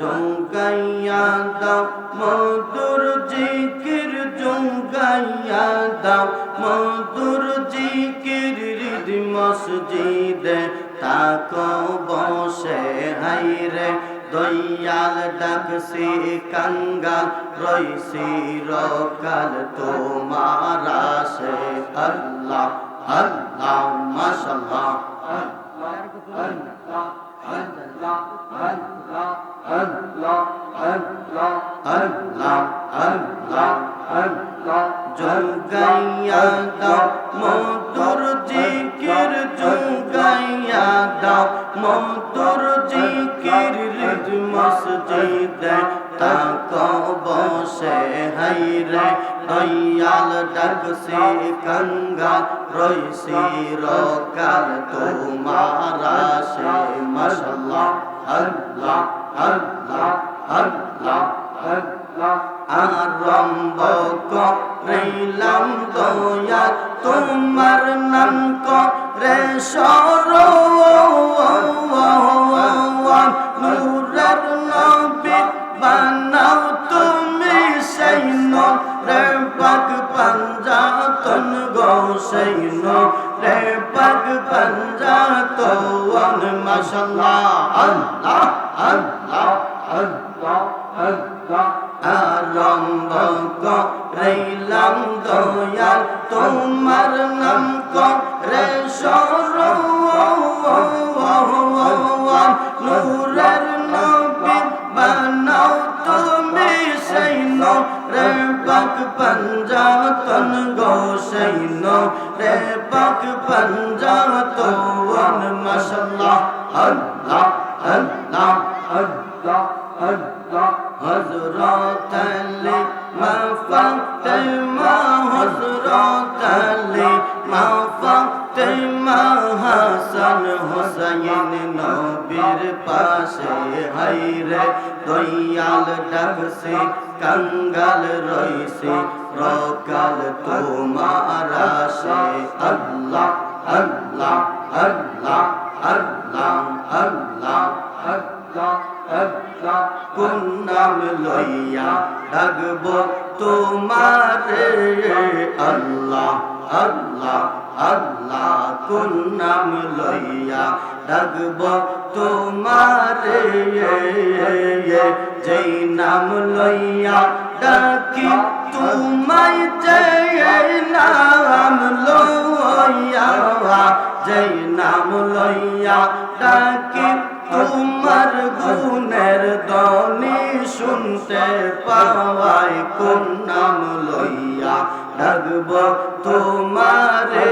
জঙ্গাইয়া দাও, মধুর জিকির জঙ্গাইয়া দাও, মধুর জিকির, হৃদ মসজিদে তাকো বসে। হাইরে দয়াল ডাকসি কাঙ্গাল, রইসি রকাল তোমার আসে। আল্লাহ আল্লাহ, মাশাল্লাহ। আল্লাহ। জঙ্গাইয়া দাও মধুর জিকির জঙ্গাইয়া দাও মধুর জিকির হৃদ মসজিদে তাক বসে হাইরে দয়াল ডাকসি কঙ্গা রইসি রকাল, তোমার আসে মাশাল্লাহ। আল্লাহ আল্লাহ আল্লাহ আরম্ভ করিলাম দয়া তোমার নাম করে সর নূরের নবী বানাও মাশাল্লাহ, আল্লাহ আল্লাহ আল্লাহ আল্লাহ। আরম্ভ করিলাম দয়াল, তোমার নাম করে সর নূরের নবী বানাও তুমি সেই রে পাক পঞ্জাতন গো, সেই আল্লাহ আল্লাহ আল্লাহ আল্লাহ হযরত আলী মা ফাতেমা হযরত আলী মা ফাতেমা হাসান হুসাইন নবীর পাশে হাইরে দয়াল ডাকছে কঙ্গাল রইছে রকাল তোমার আসে আল্লাহ আল্লাহ আল্লাহ আল্লাহ আল্লাহ আল্লাহ আল্লাহ কোন নাম লইয়া ডাকব তোমারে আল্লাহ আল্লাহ আল্লাহ কোন নাম লইয়া ডাকব তোমারে যেই নাম লইয়া ডাকি তোমায় যেই নাম লইয়া যেই নাম লইয়া ডাকি, তোমার গুণের দনি শুনতে পাওয়াই কোন নাম লইয়া ডাকব তোমারে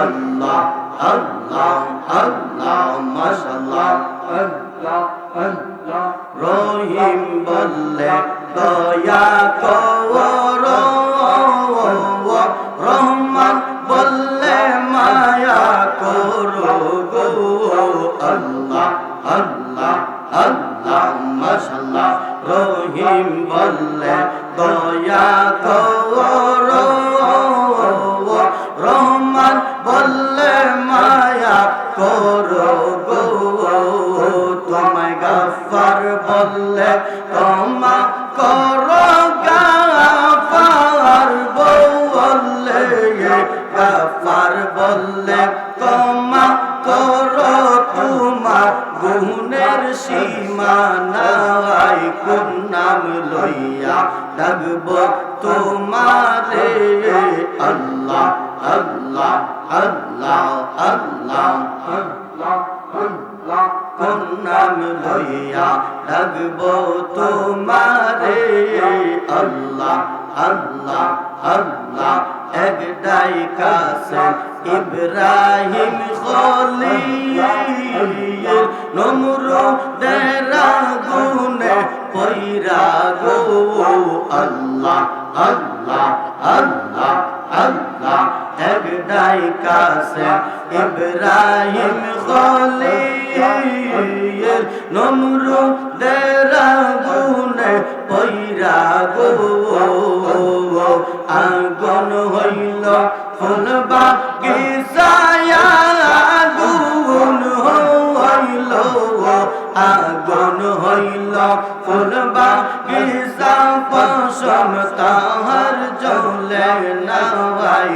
আল্লাহ আল্লাহ আল্লাহ মাশাল্লাহ আল্লাহ আল্লাহ। রহিম বললে, দয়া কর রহমান রহিম বললে দয়া কর রহমান বললে মায়া করো গো তোমায় গাফার বললে তোমা করো, গাফার বললে গাফার বললে তোমা কোন নাম লইয়া ডাকব তোমারে। আল্লাহ আল্লাহ আল্লাহ আল্লাহ। আল্লাহ কোন নাম লইয়া ডাকব তোমারে। আল্লাহ আল্লাহ আল্লাহ। একটাই কাছে ইব্রাহিম খলিল নমরু দেরা গুনে পৈরা গো, আল্লাহ আল্লাহ আল্লাহ আল্লাহ। একটাই কাছে ইব্রাহিম খলিল নমরু দেরা গুনে পৈরা গো। আগুন হইল ফুল বাগিচায় আগুন হইল ফুলবা গিসা পশম তাহার জলে না